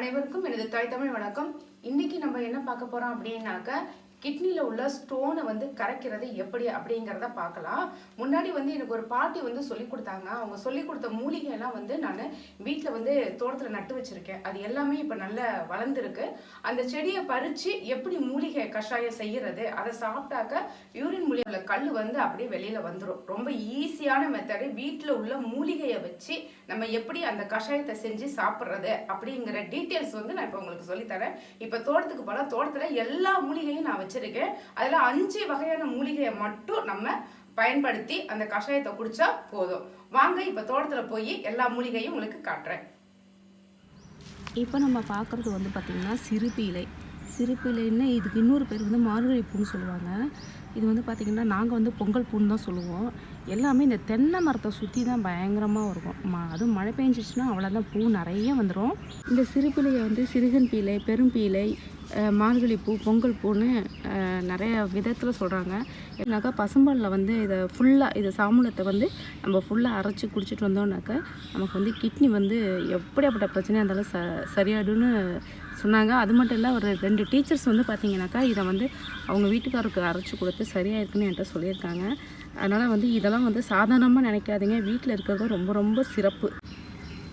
அனைவருக்கும் எனது தாய் தமிழ் வணக்கம். இன்னைக்கு நம்ம என்ன பார்க்க போறோம் அப்படின்னாக்க கிட்னியில் உள்ள ஸ்டோனை வந்து கரைக்கிறது எப்படி அப்படிங்கிறத பார்க்கலாம். முன்னாடி வந்து எனக்கு ஒரு பாட்டி வந்து சொல்லி கொடுத்தாங்க. அவங்க சொல்லி கொடுத்த மூலிகையெல்லாம் வந்து நான் வீட்டில் வந்து தோட்டத்தில் நட்டு வச்சுருக்கேன். அது எல்லாமே இப்போ நல்லா வளர்ந்துருக்கு. அந்த செடியை பறித்து எப்படி மூலிகை கஷாயம் செய்கிறது அதை சாப்பிட்டாக்க யூரின் மூலிகையில் உள்ள கல் வந்து அப்படியே வெளியில் வந்துடும் ரொம்ப ஈஸியான மெத்தடு வீட்டில் உள்ள மூலிகையை வச்சு நம்ம எப்படி அந்த கஷாயத்தை செஞ்சு சாப்பிட்றது அப்படிங்கிற டீட்டெயில்ஸ் வந்து நான் இப்போ உங்களுக்கு சொல்லித்தரேன் இப்போ தோட்டத்துக்கு போனால் தோட்டத்தில் எல்லா மூலிகையும் நான் வச்சிருக்கேன் அதில் அஞ்சு வகையான மூலிகையை மட்டும் நம்ம பயன்படுத்தி அந்த கஷாயத்தை குடிச்சா போதும். வாங்க இப்போ தோட்டத்தில் போய் எல்லா மூலிகையும் உங்களுக்கு காட்டுறேன். இப்போ நம்ம பார்க்குறது வந்து பார்த்திங்கன்னா சிறுபீலை சிறுபீலைன்னு இதுக்கு இன்னொரு பேர் வந்து மார்கழி பூன்னு சொல்லுவாங்க. இது வந்து பார்த்திங்கன்னா நாங்கள் வந்து பொங்கல் பூன்னு தான் சொல்லுவோம். எல்லாமே இந்த தென்னை மரத்தை சுற்றி தான் பயங்கரமாக இருக்கும். ம அதுவும் மழை பெஞ்சிச்சுன்னா அவ்வளோதான் பூ நிறைய வந்துடும் இந்த சிறுபீலையை வந்து சிறுகன் பீலை பெரும்பீலை மார்கழி பூ பொங்கல் பூன்னு நிறைய விதத்தில் சொல்கிறாங்க ஏன்னாக்கா பசும்பாலில் வந்து இதை ஃபுல்லாக இது சாமுளத்தை வந்து நம்ம ஃபுல்லாக அரைச்சி குடிச்சிட்டு வந்தோம்னாக்கா நமக்கு வந்து கிட்னி வந்து எப்படியாப்பட்ட பிரச்சனையாக இருந்தாலும் ச சரியாயிடும்னு சொன்னாங்க. அது மட்டும் இல்லை ஒரு ரெண்டு டீச்சர்ஸ் வந்து பார்த்திங்கனாக்கா இதை வந்து அவங்க வீட்டுக்காருக்கு அரைச்சி கொடுத்து சரியாயிருக்குன்னு என்கிட்ட சொல்லியிருக்காங்க. அதனால் வந்து இதெல்லாம் வந்து சாதாரணமாக நினைக்காதீங்க. வீட்டில் இருக்கிறது ரொம்ப ரொம்ப சிறப்பு.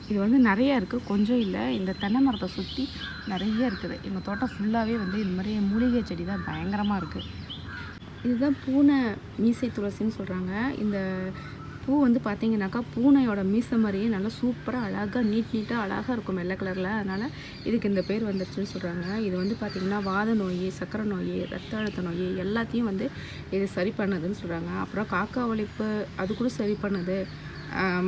இது வந்து நிறையா இருக்குது கொஞ்சம் இல்லை. இந்த தென்னை மரத்தை சுற்றி நிறைய இருக்குது. எங்கள் தோட்டம் ஃபுல்லாகவே வந்து இந்த மாதிரி மூலிகை செடி தான் பயங்கரமாக இருக்குது இதுதான் பூனை மீசை துளசின்னு சொல்கிறாங்க இந்த பூ வந்து பார்த்தீங்கன்னாக்கா பூனையோட மீசை மாதிரியே நல்லா சூப்பராக அழகாக நீட் நீட்டாக அழகாக இருக்கும் வெள்ளை கலரில். அதனால் இதுக்கு இந்த பேர் வந்துருச்சுன்னு சொல்கிறாங்க இது வந்து பார்த்திங்கன்னா வாத நோய் சக்கரை நோய் ரத்த அழுத்த நோய் எல்லாத்தையும் வந்து இது சரி பண்ணுதுன்னு சொல்கிறாங்க அப்புறம் காக்கா ஒழிப்பு அது கூட சரி பண்ணுது.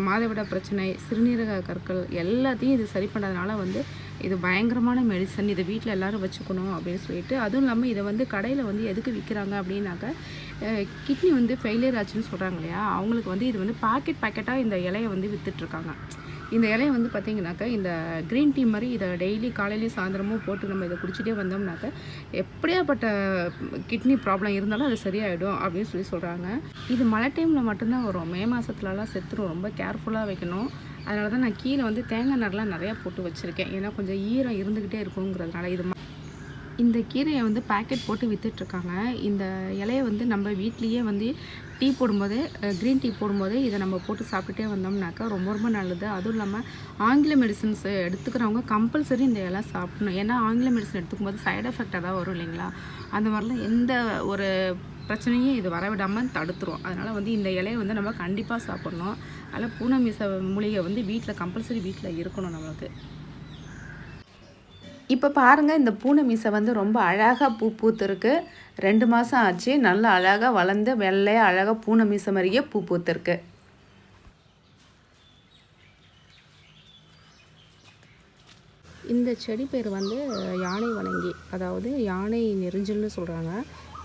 மாதவிட பிரச்சனை சிறுநீரக கற்கள் எல்லாத்தையும் இது சரி பண்ணதுனால வந்து இது பயங்கரமான மெடிசன் இதை வீட்டில் எல்லாரும் வச்சுக்கணும் அப்படின்னு சொல்லிட்டு அதுவும் இல்லாமல் இதை வந்து கடையில் வந்து எதுக்கு விற்கிறாங்க அப்படின்னாக்க கிட்னி வந்து ஃபெயிலியர் ஆச்சுன்னு சொல்கிறாங்க இல்லையா? அவங்களுக்கு வந்து இது வந்து பாக்கெட் பாக்கெட்டாக இந்த இலையை வந்து விற்றுட்ருக்காங்க இந்த இலையை வந்து பார்த்திங்கனாக்கா இந்த க்ரீன் டீ மாதிரி இதை டெய்லி காலையிலையும் சாயந்தரமும் போட்டு நம்ம இதை குடிச்சிட்டே வந்தோம்னாக்க எப்படியாப்பட்ட கிட்னி ப்ராப்ளம் இருந்தாலும் அது சரியாயிடும் அப்படின்னு சொல்லி சொல்கிறாங்க இது மழை டைமில் மட்டும்தான் வரும். மே மாதத்துலலாம் செத்துரும். ரொம்ப கேர்ஃபுல்லாக வைக்கணும். அதனால தான் நான் கீழே வந்து தேங்காய் நார்லாம் நிறையா போட்டு வச்சுருக்கேன். ஏன்னா கொஞ்சம் ஈரம் இருந்துக்கிட்டே இருக்குங்கிறதுனால இது இந்த கீரையை வந்து பேக்கெட் போட்டு விற்றுட்ருக்காங்க இந்த இலையை வந்து நம்ம வீட்லேயே வந்து டீ போடும்போது க்ரீன் டீ போடும்போது இதை நம்ம போட்டு சாப்பிட்டுட்டே வந்தோம்னாக்கா ரொம்ப ரொம்ப நல்லது. அதுவும் இல்லாமல் ஆங்கில மெடிசன்ஸ் எடுத்துக்கிறவங்க கம்பல்சரி இந்த இலை சாப்பிடணும். ஏன்னா ஆங்கில மெடிசன் எடுத்துக்கும் போது சைடு எஃபெக்டாக தான் வரும் இல்லைங்களா? அந்த மாதிரிலாம் எந்த ஒரு பிரச்சனையும் இது வரவிடாமல் தடுத்துரும். அதனால் வந்து இந்த இலையை வந்து நம்ம கண்டிப்பாக சாப்பிட்ணும். அதில் பூனை மீச மூலிகை வந்து வீட்டில் கம்பல்சரி வீட்டில் இருக்கணும் நம்மளுக்கு இப்போ பாருங்கள் இந்த பூனை மீசை வந்து ரொம்ப அழகாக பூ பூத்துருக்கு. ரெண்டு மாதம் ஆச்சு நல்லா அழகாக வளர்ந்து வெள்ளையாக அழகாக பூனை மீசை மாதிரியே பூ பூத்துருக்கு. இந்த செடி பேர் வந்து யானை வணங்கி அதாவது யானை நெரிஞ்சல்னு சொல்கிறாங்க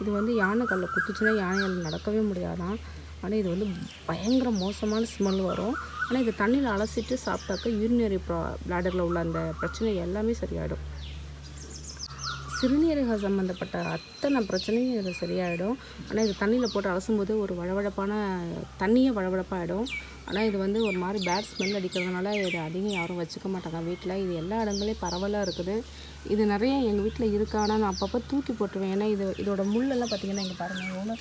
இது வந்து யானை கல்லில் குத்துச்சுன்னா யானையால் நடக்கவே முடியாதான். ஆனால் இது வந்து பயங்கர மோசமான ஸ்மெல் வரும். ஆனால் இது தண்ணியில் அலசிட்டு சாப்பிட்டாக்க யூரினரி ப்ரா பிளாடரில் உள்ள அந்த பிரச்சனை எல்லாமே சரியாயிடும். சிறுநீரக சம்மந்தப்பட்ட அத்தனை பிரச்சனையும் இதில் சரியாயிடும். ஆனால் இது தண்ணியில் போட்டு அலசும்போது ஒரு வழவழப்பான தண்ணியே வழவழப்பாகிடும் ஆனால் இது வந்து ஒரு மாதிரி பேட் ஸ்மெல் அடிக்கிறதுனால இது அதிகம் யாரும் வச்சுக்க மாட்டாங்க. வீட்டில் இது எல்லா இடங்களையும் பரவலாக இருக்குது. இது நிறைய எங்கள் வீட்டில் இருக்கு. ஆனால் நான் அப்பப்போ தூக்கி போட்டுருவேன். ஏன்னா இது இதோட முள்ளெல்லாம் பார்த்தீங்கன்னா இங்கே பாருங்கள் எவ்வளோ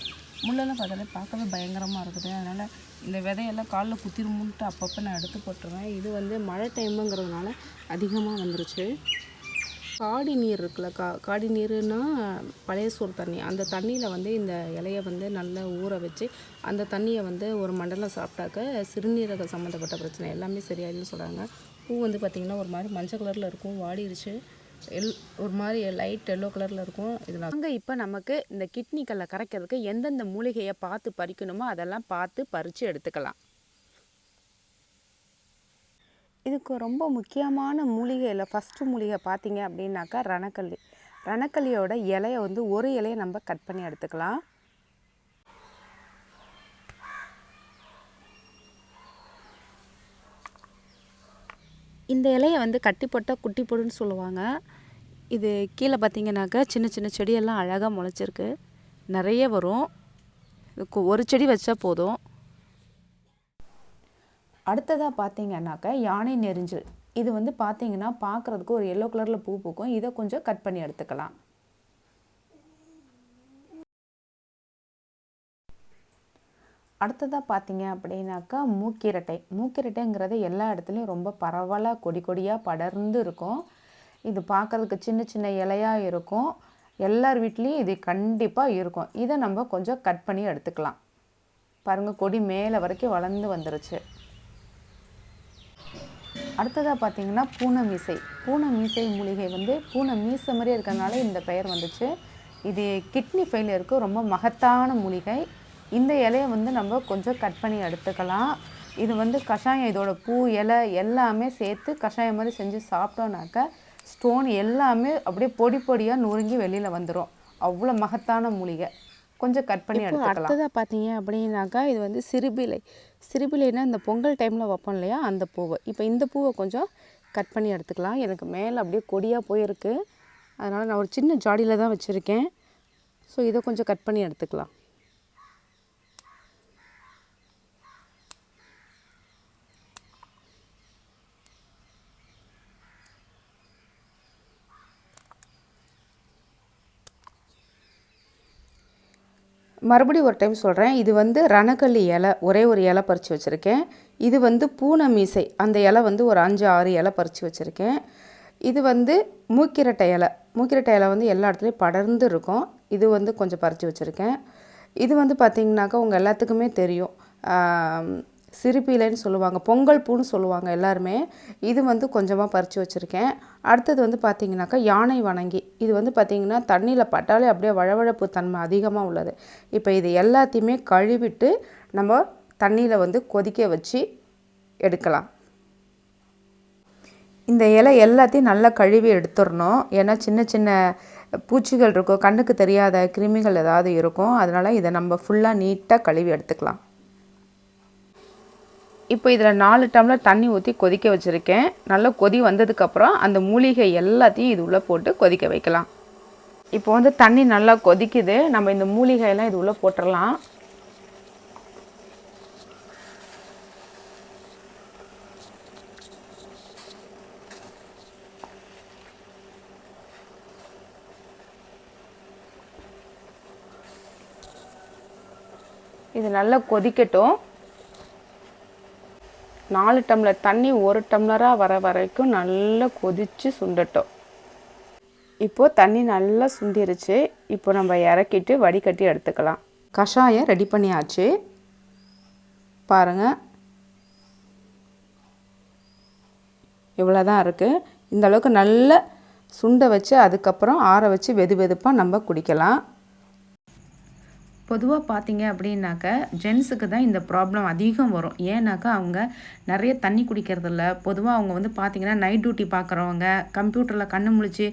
முள்ளெல்லாம் பார்த்தாலே பார்க்கவே பயங்கரமாக இருக்குது. அதனால் இந்த விதையெல்லாம் காலில் குத்திருமுன்ட்டு அப்பப்போ நான் எடுத்து போட்டுருவேன். இது வந்து மழை டைமுங்கிறதுனால அதிகமாக வந்துருச்சு. காடி நீர் இருக்குல்ல கா காடி நீருன்னா பழைய சோறு தண்ணி. அந்த தண்ணியில் வந்து இந்த இலையை வந்து நல்லா ஊற வச்சு அந்த தண்ணியை வந்து ஒரு மண்டலம் சாப்பிட்டாக்க சிறுநீரக சம்மந்தப்பட்ட பிரச்சனை. எல்லாமே சரியாயிடுன்னு சொல்கிறாங்க பூ வந்து பார்த்திங்கன்னா ஒரு மாதிரி மஞ்சள் கலரில் இருக்கும் வாடிருச்சு. எல் ஒரு மாதிரி லைட் எல்லோ கலரில் இருக்கும். இதில் அங்கே இப்போ நமக்கு இந்த கிட்னி கல்லை கரைக்கிறதுக்கு எந்தெந்த மூலிகையை பார்த்து பறிக்கணுமோ அதெல்லாம் பார்த்து பறித்து எடுத்துக்கலாம். இதுக்கு ரொம்ப முக்கியமான மூலிகையில் ஃபஸ்ட்டு மூலிகை பார்த்தீங்க அப்படின்னாக்கா ரணக்கல்லி. ரணக்கல்லியோட இலையை வந்து ஒரு இலையை நம்ம கட் பண்ணி எடுத்துக்கலாம். இந்த இலையை வந்து கட்டி போட்டால் குட்டி போடுன்னு சொல்லுவாங்க. இது கீழே பார்த்தீங்கன்னாக்கா சின்ன சின்ன செடியெல்லாம் அழகாக முளைச்சிருக்கு. நிறைய வரும். ஒரு செடி வச்சா போதும். அடுத்ததாக பார்த்தீங்கன்னாக்கா யானை நெரிஞ்சல். இது வந்து பார்த்தீங்கன்னா பார்க்குறதுக்கு ஒரு எல்லோ கலரில் பூ பூக்கும். இதை கொஞ்சம் கட் பண்ணி எடுத்துக்கலாம். அடுத்ததாக பார்த்தீங்க அப்படின்னாக்கா மூக்கிரட்டை. மூக்கிரட்டைங்கிறது எல்லா இடத்துலையும் ரொம்ப பரவலாக கொடி கொடியாக படர்ந்து இருக்கும். இது பார்க்குறதுக்கு சின்ன சின்ன இலையாக இருக்கும். எல்லார் வீட்லேயும் இது கண்டிப்பாக இருக்கும். இதை நம்ம கொஞ்சம் கட் பண்ணி எடுத்துக்கலாம். பாருங்கள் கொடி மேலே வரைக்கும் வளர்ந்து வந்துருச்சு. அடுத்ததாக பார்த்தீங்கன்னா பூனை மீசை பூனை மீசை மூலிகை வந்து பூனை மீசை மாதிரியே இருக்கிறதுனால இந்த பெயர் வந்துச்சு. இது கிட்னி ஃபெயிலியருக்கு ரொம்ப மகத்தான மூலிகை. இந்த இலையை வந்து நம்ம கொஞ்சம் கட் பண்ணி எடுத்துக்கலாம். இது வந்து கஷாயம் இதோட பூ இலை எல்லாமே சேர்த்து கஷாயம் மாதிரி செஞ்சு சாப்பிட்டோன்னாக்க ஸ்டோன் எல்லாமே அப்படியே பொடி பொடியாக நொறுங்கி வெளியில் வந்துடும் அவ்வளோ மகத்தான மூலிகை. கொஞ்சம் கட் பண்ணி எடுத்துக்கலாம். அடுத்ததாக பார்த்தீங்க அப்படின்னாக்கா இது வந்து சிறுபிலை. சிறுபிலைனா இந்த பொங்கல் டைமில் வைப்போம் இல்லையா? அந்த பூவை. இப்போ இந்த பூவை கொஞ்சம் கட் பண்ணி எடுத்துக்கலாம். எனக்கு மேலே அப்படியே கொடியாக போயிருக்கு. அதனால் நான் ஒரு சின்ன ஜாடியில் தான் வச்சுருக்கேன். ஸோ இதை கொஞ்சம் கட் பண்ணி எடுத்துக்கலாம். மறுபடியும் ஒரு டைம் சொல்கிறேன் இது வந்து ரணக்கல்லி இலை. ஒரே ஒரு இலை பறித்து வச்சுருக்கேன். இது வந்து பூனை மீசை. அந்த இலை வந்து ஒரு அஞ்சு ஆறு இலை பறித்து வச்சுருக்கேன். இது வந்து மூக்கிரட்டை இலை. மூக்கிரட்டை இலை வந்து எல்லா இடத்துலையும் படர்ந்து இருக்கும். இது வந்து கொஞ்சம் பறித்து வச்சுருக்கேன். இது வந்து பார்த்திங்கனாக்கா உங்கள் எல்லாத்துக்குமே தெரியும். சிறுபீலைன்னு சொல்லுவாங்க பொங்கல் பூன்னு சொல்லுவாங்க எல்லாருமே. இது வந்து கொஞ்சமாக பறித்து வச்சுருக்கேன். அடுத்தது வந்து பார்த்திங்கனாக்கா யானை வணங்கி. இது வந்து பார்த்திங்கன்னா தண்ணியில் பட்டாலே அப்படியே வழவழப்பு தன்மை அதிகமாக உள்ளது. இப்போ இது எல்லாத்தையுமே கழுவிட்டு நம்ம தண்ணியில் வந்து கொதிக்க வச்சு எடுக்கலாம். இந்த இலை எல்லாத்தையும் நல்லா கழுவி எடுத்துடணும். ஏன்னா சின்ன சின்ன பூச்சிகள் இருக்கும் கண்ணுக்கு தெரியாத கிருமிகள் ஏதாவது இருக்கும். அதனால் இதை நம்ம ஃபுல்லாக நீட்டாக கழுவி எடுத்துக்கலாம். இப்போ இதில் நாலு டம்ளர் தண்ணி ஊற்றி கொதிக்க வச்சுருக்கேன். நல்லா கொதி வந்ததுக்கப்புறம் அந்த மூலிகை எல்லாத்தையும் இது உள்ளே போட்டு கொதிக்க வைக்கலாம். இப்போ வந்து தண்ணி நல்லா கொதிக்குது. நம்ம இந்த மூலிகையெல்லாம் இது உள்ளே போட்டுடலாம் இது நல்லா கொதிக்கட்டும். நாலு டம்ளர் தண்ணி ஒரு டம்ளராக வர வரைக்கும் நல்லா கொதித்து சுண்டட்டும். இப்போது தண்ணி நல்லா சுண்டிருச்சு. இப்போ நம்ம இறக்கிட்டு வடிகட்டி எடுத்துக்கலாம். கஷாயம் ரெடி பண்ணியாச்சு. பாருங்கள் இவ்வளோ தான் இருக்குது இந்த அளவுக்கு நல்ல சுண்ட வச்சு அதுக்கப்புறம் ஆற வச்சு வெது வெதுப்பாக நம்ம குடிக்கலாம். பொதுவாக பார்த்தீங்க அப்படின்னாக்க ஜென்ஸுக்கு தான் இந்த ப்ராப்ளம் அதிகம் வரும். ஏன்னாக்கா அவங்க நிறைய தண்ணி குடிக்கிறதில்ல. பொதுவாக அவங்க வந்து பார்த்திங்கன்னா நைட் டியூட்டி பார்க்குறவங்க கம்ப்யூட்டரில் கண்ணு முழிச்சு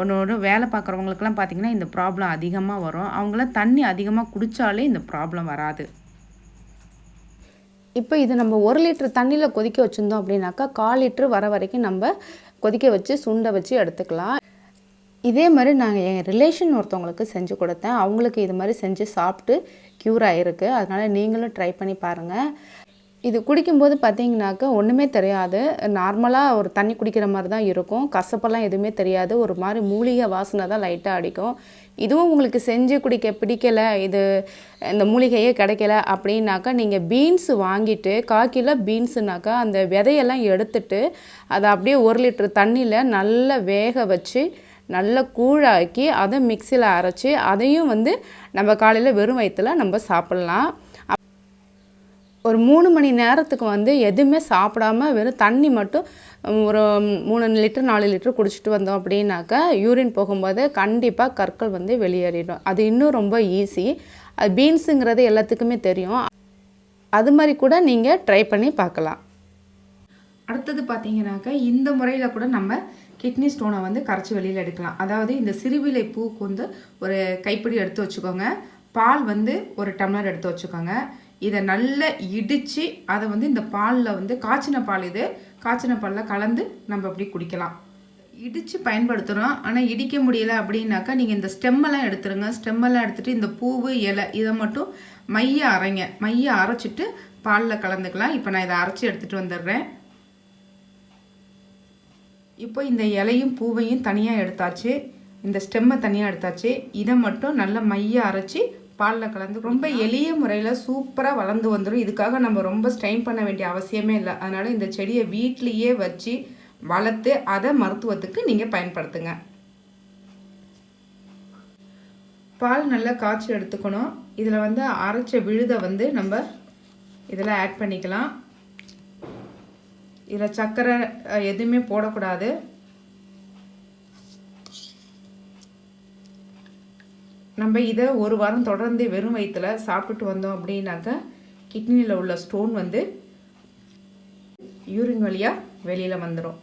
ஒன்று வேலை பார்க்குறவங்களுக்குலாம் பார்த்திங்கன்னா இந்த ப்ராப்ளம் அதிகமாக வரும். அவங்களாம் தண்ணி அதிகமாக குடித்தாலே இந்த ப்ராப்ளம் வராது. இப்போ இது நம்ம ஒரு லிட்டர் தண்ணியில் கொதிக்க வச்சுருந்தோம் அப்படின்னாக்கா கால் லிட்ரு வர வரைக்கும் நம்ம கொதிக்க வச்சு சுண்டை வச்சு எடுத்துக்கலாம். இதே மாதிரி நாங்கள் என் ரிலேஷன் ஒருத்தவங்களுக்கு செஞ்சு கொடுத்தேன். அவங்களுக்கு இது மாதிரி செஞ்சு சாப்பிட்டு க்யூர் ஆகிருக்கு அதனால் நீங்களும் ட்ரை பண்ணி பாருங்கள் இது குடிக்கும்போது பார்த்தீங்கன்னாக்கா ஒன்றுமே தெரியாது. நார்மலாக ஒரு தண்ணி குடிக்கிற மாதிரி தான் இருக்கும். கசப்பெல்லாம் எதுவுமே தெரியாது. ஒரு மாதிரி மூலிகை வாசனை தான் லைட்டாக அடிக்கும். இதுவும் உங்களுக்கு செஞ்சு குடிக்க பிடிக்கலை இது இந்த மூலிகையே கிடைக்கல அப்படின்னாக்கா நீங்கள் பீன்ஸ் வாங்கிட்டு கால் பீன்ஸுனாக்கா அந்த விதையெல்லாம் எடுத்துட்டு அதை அப்படியே ஒரு லிட்டர் தண்ணியில் நல்லா வேக வச்சு நல்லா கூழாக்கி அதை மிக்சியில் அரைச்சி அதையும் வந்து நம்ம காலையில் வெறும் வயிற்றில் நம்ம சாப்பிட்லாம். ஒரு மூணு மணி நேரத்துக்கு வந்து எதுவுமே சாப்பிடாம வெறும் தண்ணி மட்டும் ஒரு மூணு லிட்டர் நாலு லிட்டர் குடிச்சிட்டு வந்தோம் அப்படின்னாக்கா யூரின் போகும்போது கண்டிப்பாக கற்கள் வந்து வெளியேறிடும். அது இன்னும் ரொம்ப ஈஸி அது பீன்ஸுங்கிறது எல்லாத்துக்குமே தெரியும். அது மாதிரி கூட நீங்கள் ட்ரை பண்ணி பார்க்கலாம். அடுத்தது பார்த்தீங்கன்னாக்கா இந்த முறையில் கூட நம்ம கிட்னி ஸ்டோனை வந்து கரைச்சி வெளியில் எடுக்கலாம். அதாவது இந்த சிறுவிலை பூக்கு வந்து ஒரு கைப்பிடி எடுத்து வச்சுக்கோங்க. பால் வந்து ஒரு டம்ளர் எடுத்து வச்சுக்கோங்க. இதை நல்லா இடித்து அதை வந்து இந்த பாலில் வந்து காய்ச்சின பால் இது காய்ச்சின பாலில் கலந்து நம்ம அப்படி குடிக்கலாம். இடித்து பயன்படுத்துகிறோம் ஆனால் இடிக்க முடியல அப்படின்னாக்கா நீங்கள் இந்த ஸ்டெம்மெல்லாம் எடுத்துருங்க. ஸ்டெம்மெல்லாம் எடுத்துகிட்டு இந்த பூவு இலை இதை மட்டும் மைய அரைங்க. மைய அரைச்சிட்டு பாலில் கலந்துக்கலாம். இப்போ நான் இதை அரைச்சி எடுத்துகிட்டு வந்துடுறேன். இப்போ இந்த இலையும் பூவையும் தனியாக எடுத்தாச்சு. இந்த ஸ்டெம்மை தனியாக எடுத்தாச்சு. இதை மட்டும் நல்லா மைய அரைச்சி பாலில் கலந்து ரொம்ப எளிய முறையில் சூப்பராக வளர்ந்து வந்துடும் இதுக்காக நம்ம ரொம்ப ஸ்ட்ரெயின் பண்ண வேண்டிய அவசியமே இல்லை. அதனால் இந்த செடியை வீட்லேயே வச்சு வளர்த்து அதை மருத்துவத்துக்கு நீங்கள் பயன்படுத்துங்க. பால் நல்லா காய்ச்சி எடுத்துக்கணும். இதில் வந்து அரைச்ச விழுதை வந்து நம்ம இதில் ஆட் பண்ணிக்கலாம். இதில் சர்க்கரை எதுவுமே போடக்கூடாது. நம்ம இதை ஒரு வாரம் தொடர்ந்து வெறும் வயிற்றுல சாப்பிட்டுட்டு வந்தோம் அப்படின்னாக்க கிட்னியில் உள்ள ஸ்டோன் வந்து யூரின் வழியாக வெளியில் வந்துடும்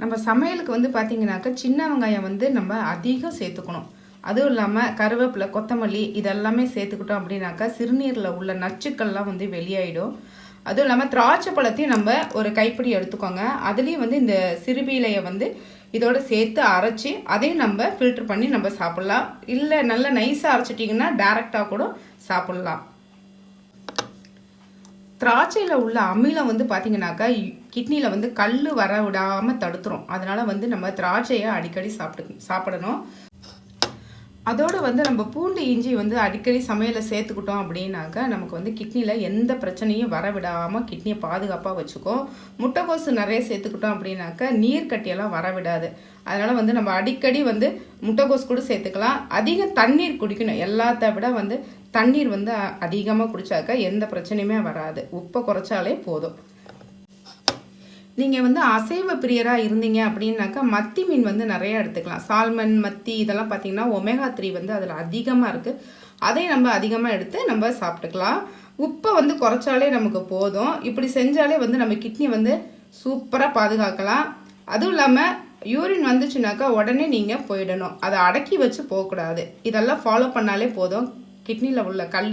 நம்ம சமையலுக்கு வந்து பார்த்திங்கனாக்கா சின்ன வெங்காயம் வந்து நம்ம அதிகம் சேர்த்துக்கணும். அதுவும் இல்லாமல் கருவேப்பிலை கொத்தமல்லி இதெல்லாமே சேர்த்துக்கிட்டோம் அப்படின்னாக்கா சிறுநீரில் உள்ள நச்சுக்கள்லாம் வந்து வெளியாயிடும். அதுவும் இல்லாமல் திராட்சை பழத்தையும் நம்ம ஒரு கைப்பிடி எடுத்துக்கோங்க. அதுலேயும் வந்து இந்த சிறுபீலையை வந்து இதோட சேர்த்து அரைச்சி அதையும் நம்ம ஃபில்டர் பண்ணி நம்ம சாப்பிட்லாம். இல்லை நல்லா நைஸாக அரைச்சிட்டிங்கன்னா டேரெக்டாக கூட சாப்பிட்லாம். திராட்சையில் உள்ள அமிலம் வந்து பார்த்தீங்கன்னாக்கா கிட்னியில் வந்து கல் வர விடாமல் தடுத்துரும். அதனால் வந்து நம்ம திராட்சையை அடிக்கடி சாப்பிட்டு சாப்பிடணும். அதோடு வந்து நம்ம பூண்டு இஞ்சி வந்து அடிக்கடி சமையலில் சேர்த்துக்கிட்டோம் அப்படின்னாக்கா நமக்கு வந்து கிட்னியில் எந்த பிரச்சனையும் வர விடாமல் கிட்னியை பாதுகாப்பாக வச்சுக்கோம் முட்டைக்கோசு நிறைய சேர்த்துக்கிட்டோம் அப்படின்னாக்கா நீர் கட்டியெல்லாம் வர விடாது அதனால் வந்து நம்ம அடிக்கடி வந்து முட்டைக்கோஸ் கூட சேர்த்துக்கலாம். அதிக தண்ணீர் குடிக்கணும். எல்லாத்த விட வந்து தண்ணீர் வந்து அதிகமாக குடிச்சாக்கா எந்த பிரச்சனையுமே வராது. உப்பை குறைச்சாலே போதும். நீங்கள் வந்து அசைவ பிரியராக இருந்தீங்க அப்படின்னாக்கா மத்தி மீன் வந்து நிறைய எடுத்துக்கலாம். சால்மன் மத்தி இதெல்லாம் பார்த்தீங்கன்னா ஒமேகா த்ரீ வந்து அதில் அதிகமாக இருக்குது அதையும் நம்ம அதிகமாக எடுத்து நம்ம சாப்பிட்டுக்கலாம். உப்பை வந்து குறைச்சாலே நமக்கு போதும். இப்படி செஞ்சாலே வந்து நம்ம கிட்னி வந்து சூப்பராக பாதுகாக்கலாம். அதுவும் இல்லாமல் யூரின் வந்துச்சுனாக்கா உடனே நீங்கள் போயிடணும். அதை அடக்கி வச்சு போகக்கூடாது. இதெல்லாம் ஃபாலோ பண்ணாலே போதும். கிட்னியில் உள்ள கல்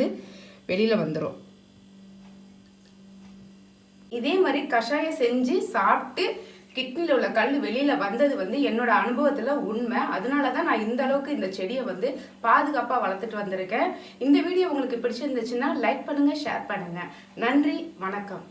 வெளியில் வந்துடும் இதே மாதிரி கஷாயம் செஞ்சு சாப்பிட்டு கிட்னியில் உள்ள கல் வெளியில் வந்தது வந்து என்னோட அனுபவத்தில் உண்மை. அதனால தான் நான் இந்த அளவுக்கு இந்த செடியை வந்து பாதுகாப்பாக வளர்த்துட்டு வந்திருக்கேன். இந்த வீடியோ உங்களுக்கு பிடிச்சிருந்துச்சுன்னா லைக் பண்ணுங்கள் ஷேர் பண்ணுங்கள் நன்றி வணக்கம்.